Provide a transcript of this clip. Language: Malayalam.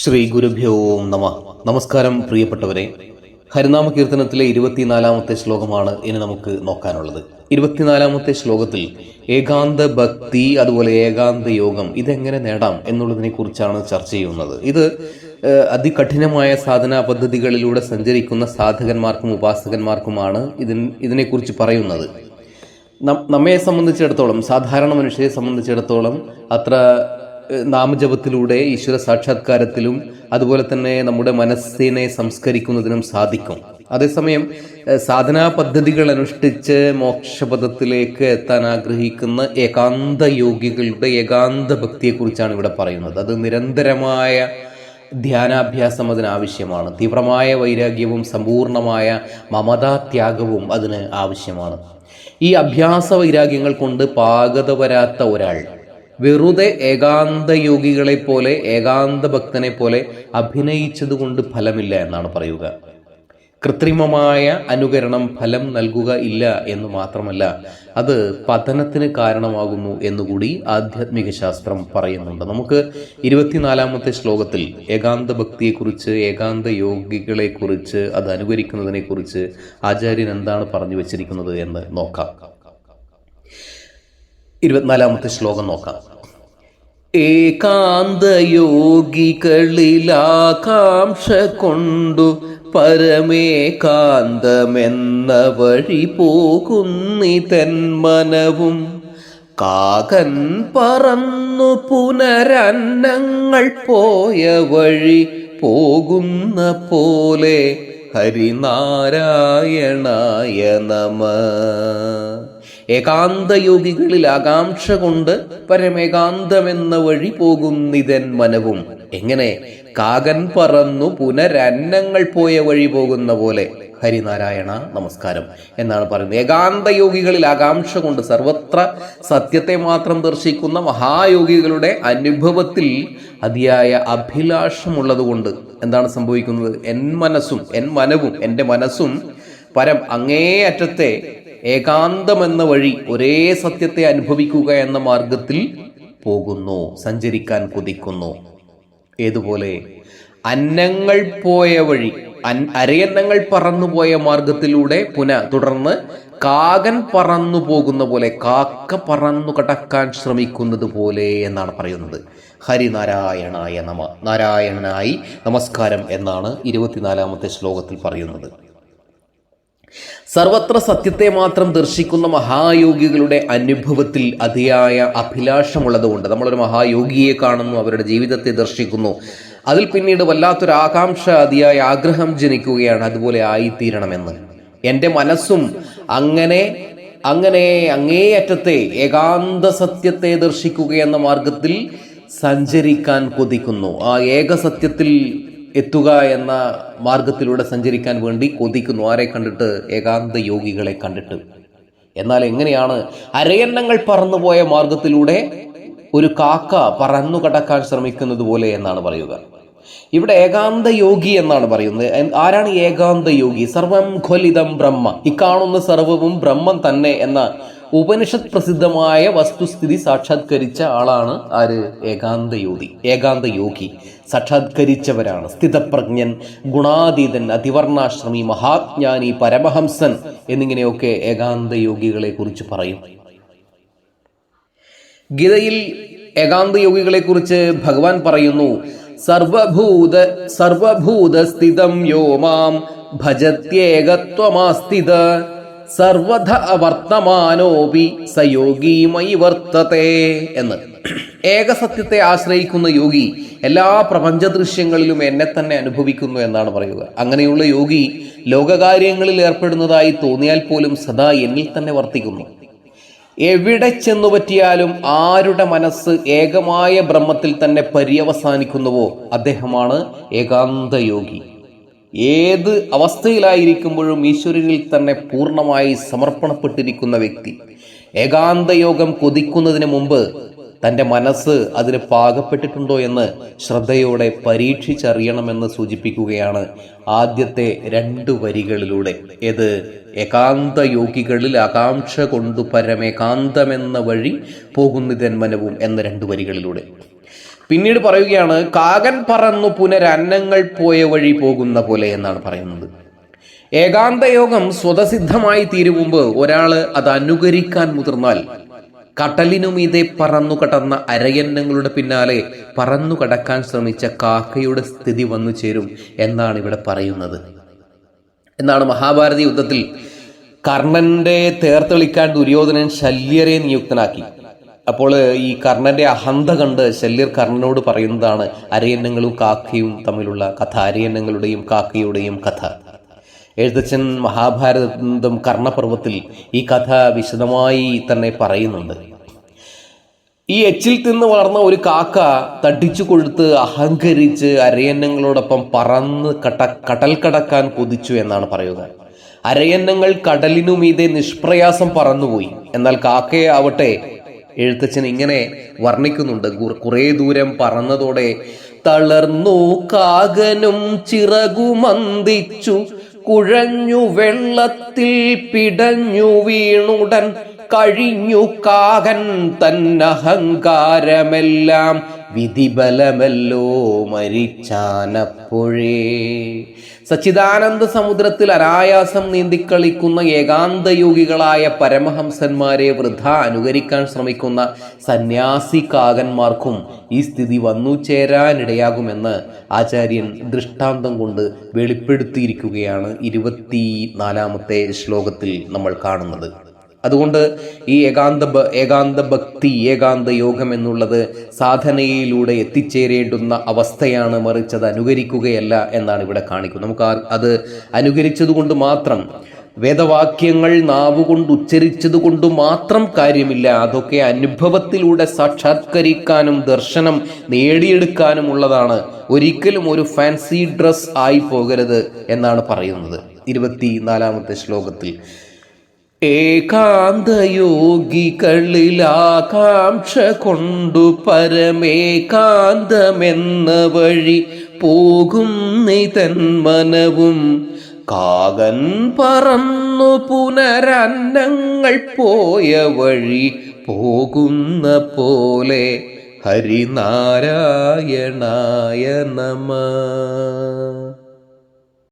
ശ്രീ ഗുരുഭ്യോ നമ. നമസ്കാരം പ്രിയപ്പെട്ടവരെ. ഹരിനാമ കീർത്തനത്തിലെ ഇരുപത്തിനാലാമത്തെ ശ്ലോകമാണ് ഇനി നമുക്ക് നോക്കാനുള്ളത്. ഇരുപത്തിനാലാമത്തെ ശ്ലോകത്തിൽ ഏകാന്ത ഭക്തി അതുപോലെ ഏകാന്ത യോഗം ഇതെങ്ങനെ നേടാം എന്നുള്ളതിനെ കുറിച്ചാണ് ചർച്ച ചെയ്യുന്നത്. ഇത് അതികഠിനമായ സാധനാ പദ്ധതികളിലൂടെ സഞ്ചരിക്കുന്ന സാധകന്മാർക്കും ഉപാസകന്മാർക്കുമാണ് ഇതിന് ഇതിനെക്കുറിച്ച് പറയുന്നത്. നമ്മെ സംബന്ധിച്ചിടത്തോളം സാധാരണ മനുഷ്യരെ സംബന്ധിച്ചിടത്തോളം അത്ര നാമജപത്തിലൂടെ ഈശ്വര സാക്ഷാത്കാരത്തിലും അതുപോലെ തന്നെ നമ്മുടെ മനസ്സിനെ സംസ്കരിക്കുന്നതിനും സാധിക്കും. അതേസമയം സാധനാ പദ്ധതികൾ അനുഷ്ഠിച്ച് മോക്ഷപഥത്തിലേക്ക് എത്താൻ ആഗ്രഹിക്കുന്ന ഏകാന്ത യോഗികളുടെ ഏകാന്ത ഭക്തിയെക്കുറിച്ചാണ് ഇവിടെ പറയുന്നത്. അത് നിരന്തരമായ ധ്യാനാഭ്യാസം അതിനാവശ്യമാണ് തീവ്രമായ വൈരാഗ്യവും സമ്പൂർണമായ മമതാത്യാഗവും അതിന് ആവശ്യമാണ്. ഈ അഭ്യാസ വൈരാഗ്യങ്ങൾ കൊണ്ട് പാകത വരാത്ത ഒരാൾ വെറുതെ ഏകാന്ത യോഗികളെ പോലെ ഏകാന്ത ഭക്തനെ പോലെ അഭിനയിച്ചത് കൊണ്ട് ഫലമില്ല എന്നാണ് പറയുക. കൃത്രിമമായ അനുകരണം ഫലം നൽകുക ഇല്ല എന്ന് മാത്രമല്ല അത് പതനത്തിന് കാരണമാകുന്നു എന്നുകൂടി ആധ്യാത്മിക ശാസ്ത്രം പറയുന്നുണ്ട്. നമുക്ക് ഇരുപത്തിനാലാമത്തെ ശ്ലോകത്തിൽ ഏകാന്ത ഭക്തിയെക്കുറിച്ച് ഏകാന്ത യോഗികളെക്കുറിച്ച് അത് അനുകരിക്കുന്നതിനെക്കുറിച്ച് ആചാര്യൻ എന്താണ് പറഞ്ഞു വച്ചിരിക്കുന്നത് എന്ന് നോക്കാം. ഇരുപത്തിനാലാമത്തെ ശ്ലോകം നോക്കാം. ഏകാന്തയോഗികളിലാകാംക്ഷ കൊണ്ടു പരമേകാന്തമെന്ന വഴി പോകുന്നിതന്മനവും കാകൻ പറന്നു പുനരന്നങ്ങൾ പോയ വഴി പോകുന്ന പോലെ ഹരിനാരായണായ നമ. ഏകാന്തയോഗികളിൽ ആകാംക്ഷ കൊണ്ട് പരമേകാന്തമെന്ന വഴി പോകുന്നിതൻ മനവും. എങ്ങനെ? കാകൻ പറന്നു പുനരന്നങ്ങൾ പോയ വഴി പോകുന്ന പോലെ. ഹരിനാരായണ നമസ്കാരം. എന്നാണ് പറയുന്നത്. ഏകാന്ത യോഗികളിൽ ആകാംക്ഷ കൊണ്ട് സർവത്ര സത്യത്തെ മാത്രം ദർശിക്കുന്ന മഹായോഗികളുടെ അനുഭവത്തിൽ അതിയായ അഭിലാഷമുള്ളതുകൊണ്ട് എന്താണ് സംഭവിക്കുന്നത്? എൻ മനസ്സും എൻ മനവും എന്റെ മനസ്സും പരം അങ്ങേയറ്റത്തെ ഏകാന്തമെന്ന വഴി ഒരേ സത്യത്തെ അനുഭവിക്കുക എന്ന മാർഗത്തിൽ പോകുന്നു സഞ്ചരിക്കാൻ കൊതിക്കുന്നു. ഏതുപോലെ അന്നങ്ങൾ പോയ വഴി അരയന്നങ്ങൾ പറന്നുപോയ മാർഗത്തിലൂടെ പുന തുടർന്ന് കാകൻ പറന്നു പോകുന്ന പോലെ കാക്ക പറന്നു കടക്കാൻ ശ്രമിക്കുന്നത് പോലെ എന്നാണ് പറയുന്നത്. ഹരിനാരായണായ നമ നാരായണനായി നമസ്കാരം എന്നാണ് ഇരുപത്തിനാലാമത്തെ ശ്ലോകത്തിൽ പറയുന്നത്. സർവത്ര സത്യത്തെ മാത്രം ദർശിക്കുന്ന മഹായോഗികളുടെ അനുഭവത്തിൽ അതിയായ അഭിലാഷമുള്ളതുകൊണ്ട് നമ്മളൊരു മഹായോഗിയെ കാണുന്നു അവരുടെ ജീവിതത്തെ ദർശിക്കുന്നു. അതിൽ പിന്നീട് വല്ലാത്തൊരു ആകാംക്ഷ അതിയായ ആഗ്രഹം ജനിക്കുകയാണ് അതുപോലെ ആയിത്തീരണമെന്ന്. എന്റെ മനസ്സും അങ്ങനെ അങ്ങനെ അങ്ങേയറ്റത്തെ ഏകാന്ത സത്യത്തെ ദർശിക്കുക എന്ന മാർഗത്തിൽ സഞ്ചരിക്കാൻ കൊതിക്കുന്നു. ആ ഏകസത്യത്തിൽ എത്തുക എന്ന മാർഗത്തിലൂടെ സഞ്ചരിക്കാൻ വേണ്ടി കൊതിക്കുന്നു. ആരെ കണ്ടിട്ട്? ഏകാന്ത യോഗികളെ കണ്ടിട്ട്. എന്നാൽ എങ്ങനെയാണ് അരയന്നങ്ങൾ പറന്നുപോയ മാർഗത്തിലൂടെ ഒരു കാക്ക പറന്നു കടക്കാൻ ശ്രമിക്കുന്നത് പോലെ എന്നാണ് പറയുക. ഇവിടെ ഏകാന്ത യോഗി എന്നാണ് പറയുന്നത്. ആരാണ് ഏകാന്ത യോഗി? സർവം ഖലിതം ബ്രഹ്മ. ഇക്കാണുന്ന സർവവും ബ്രഹ്മം തന്നെ എന്ന ഉപനിഷത് പ്രസിദ്ധമായ വസ്തുസ്ഥിതി സാക്ഷാത്കരിച്ച ആളാണ് ആര്? ഏകാന്ത യോഗി ഏകാന്ത യോഗി സാക്ഷാത്കരിച്ചവരാണ്. സ്ഥിതപ്രജ്ഞൻ ഗുണാതീതൻ അതിവർണാശ്രമി മഹാജ്ഞാനി പരമഹംസൻ എന്നിങ്ങനെയൊക്കെ ഏകാന്ത യോഗികളെ കുറിച്ച് പറയും. ഗീതയിൽ ഏകാന്ത യോഗികളെ കുറിച്ച് ഭഗവാൻ പറയുന്നു സർവഭൂത സർവഭൂത സ്ഥിതം യോ മാം ഭജത്യേകത്വമാസ്ഥിത സർവധ വർത്തമാനോപി സയോഗീമയി വർത്തത്തെ എന്ന്. ഏകസത്യത്തെ ആശ്രയിക്കുന്ന യോഗി എല്ലാ പ്രപഞ്ച ദൃശ്യങ്ങളിലും എന്നെ തന്നെ അനുഭവിക്കുന്നു എന്നാണ് പറയുക. അങ്ങനെയുള്ള യോഗി ലോകകാര്യങ്ങളിൽ ഏർപ്പെടുന്നതായി തോന്നിയാൽ പോലും സദാ എന്നിൽ തന്നെ വർത്തിക്കുന്നു. എവിടെ ചെന്നു പറ്റിയാലും ആരുടെ മനസ്സ് ഏകമായ ബ്രഹ്മത്തിൽ തന്നെ പര്യവസാനിക്കുന്നുവോ അദ്ദേഹമാണ് ഏകാന്ത യോഗി ഏത് അവസ്ഥയിലായിരിക്കുമ്പോഴും ഈശ്വരനിൽ തന്നെ പൂർണമായി സമർപ്പണപ്പെട്ടിരിക്കുന്ന വ്യക്തി. ഏകാന്ത യോഗം കൊതിക്കുന്നതിന് മുമ്പ് തന്റെ മനസ്സ് അതിന് പാകപ്പെട്ടിട്ടുണ്ടോ എന്ന് ശ്രദ്ധയോടെ പരീക്ഷിച്ചറിയണമെന്ന് സൂചിപ്പിക്കുകയാണ് ആദ്യത്തെ രണ്ട് വരികളിലൂടെ. ഏത്? ഏകാന്ത യോഗികളിൽ ആകാംക്ഷ കൊണ്ടു പരമേകാന്തമെന്ന വഴി പോകുന്നിതൻ മനവും എന്ന രണ്ട് വരികളിലൂടെ. പിന്നീട് പറയുകയാണ് കാകൻ പറന്നു പുനരന്നങ്ങൾ പോയ വഴി പോകുന്ന പോലെ എന്നാണ് പറയുന്നത്. ഏകാന്തയോഗം സ്വതസിദ്ധമായി തീരും മുമ്പ് ഒരാൾ അത് അനുകരിക്കാൻ മുതിർന്നാൽ കടലിനുമീതെ പറന്നു കടന്ന അരയന്നങ്ങളുടെ പിന്നാലെ പറന്നു കടക്കാൻ ശ്രമിച്ച കാക്കയുടെ സ്ഥിതി വന്നു ചേരും എന്നാണ് ഇവിടെ പറയുന്നത്. എന്നാണ് മഹാഭാരത യുദ്ധത്തിൽ കർണന്റെ തേർത്തെളിക്കാൻ ദുര്യോധനൻ ശല്യരെ നിയുക്തനാക്കി. അപ്പോൾ ഈ കർണന്റെ അഹന്ത കണ്ട് ശല്യർ കർണനോട് പറയുന്നതാണ് അരയന്നങ്ങളും കാക്കയും തമ്മിലുള്ള കഥ അരയന്നങ്ങളുടെയും കാക്കയുടെയും കഥ. എഴുത്തച്ഛൻ മഹാഭാരതം കർണപർവത്തിൽ ഈ കഥ വിശദമായി തന്നെ പറയുന്നുണ്ട്. ഈ എച്ചിൽ തിന്ന് വളർന്ന ഒരു കാക്ക തട്ടിച്ചു കൊഴുത്ത് അഹങ്കരിച്ച് അരയന്നങ്ങളോടൊപ്പം പറന്ന് കട കടൽ കടക്കാൻ കൊതിച്ചു എന്നാണ് പറയുക അരയന്നങ്ങൾ കടലിനു മീതെ നിഷ്പ്രയാസം പറന്നുപോയി. എന്നാൽ കാക്കയെ ആവട്ടെ എഴുത്തച്ഛൻ ഇങ്ങനെ വർണിക്കുന്നുണ്ട്. കുറെ ദൂരം പറന്നതോടെ തളർന്നു കാകനും ചിറകുമന്തിച്ചു കുഴഞ്ഞു വെള്ളത്തിൽ പിടഞ്ഞു വീണുടൻ കഴിഞ്ഞു കാകൻ തന്നഹങ്കാരമെല്ലാം വിധിബലമല്ലോ മരിച്ചാനപ്പോഴേ. സച്ചിദാനന്ദ സമുദ്രത്തിൽ അനായാസം നീന്തിക്കളിക്കുന്ന ഏകാന്തയോഗികളായ പരമഹംസന്മാരെ വൃഥ അനുകരിക്കാൻ ശ്രമിക്കുന്ന സന്യാസി കാകന്മാർക്കും ഈ സ്ഥിതി വന്നു ചേരാനിടയാകുമെന്ന് ആചാര്യൻ ദൃഷ്ടാന്തം കൊണ്ട് വെളിപ്പെടുത്തിയിരിക്കുകയാണ് ഇരുപത്തി നാലാമത്തെ ശ്ലോകത്തിൽ നമ്മൾ കാണുന്നത്. അതുകൊണ്ട് ഈ ഏകാന്ത ഏകാന്ത ഭക്തി ഏകാന്ത യോഗം എന്നുള്ളത് സാധനയിലൂടെ എത്തിച്ചേരേണ്ടുന്ന അവസ്ഥയാണ് മറിച്ച് അത് അനുകരിക്കുകയല്ല എന്നാണ് ഇവിടെ കാണിക്കുന്നത്. നമുക്ക് അത് അനുകരിച്ചതുകൊണ്ട് മാത്രം വേദവാക്യങ്ങൾ നാവുകൊണ്ട് ഉച്ചരിച്ചത് കൊണ്ട് മാത്രം കാര്യമില്ല. അതൊക്കെ അനുഭവത്തിലൂടെ സാക്ഷാത്കരിക്കാനും ദർശനം നേടിയെടുക്കാനും ഉള്ളതാണ്. ഒരിക്കലും ഒരു ഫാൻസി ഡ്രസ് ആയി പോകരുത് എന്നാണ് പറയുന്നത്. ഇരുപത്തി നാലാമത്തെ ശ്ലോകത്തിൽ ഏകാന്തയോഗികളിൽ ആകാംക്ഷ കൊണ്ടു പരമേകാന്തമെന്ന വഴി പോകും മനവും. കാകൻ പറന്നു പുനരന്നങ്ങൾ പോയ വഴി പോകുന്ന പോലെ ഹരിനാരായണായ നമ.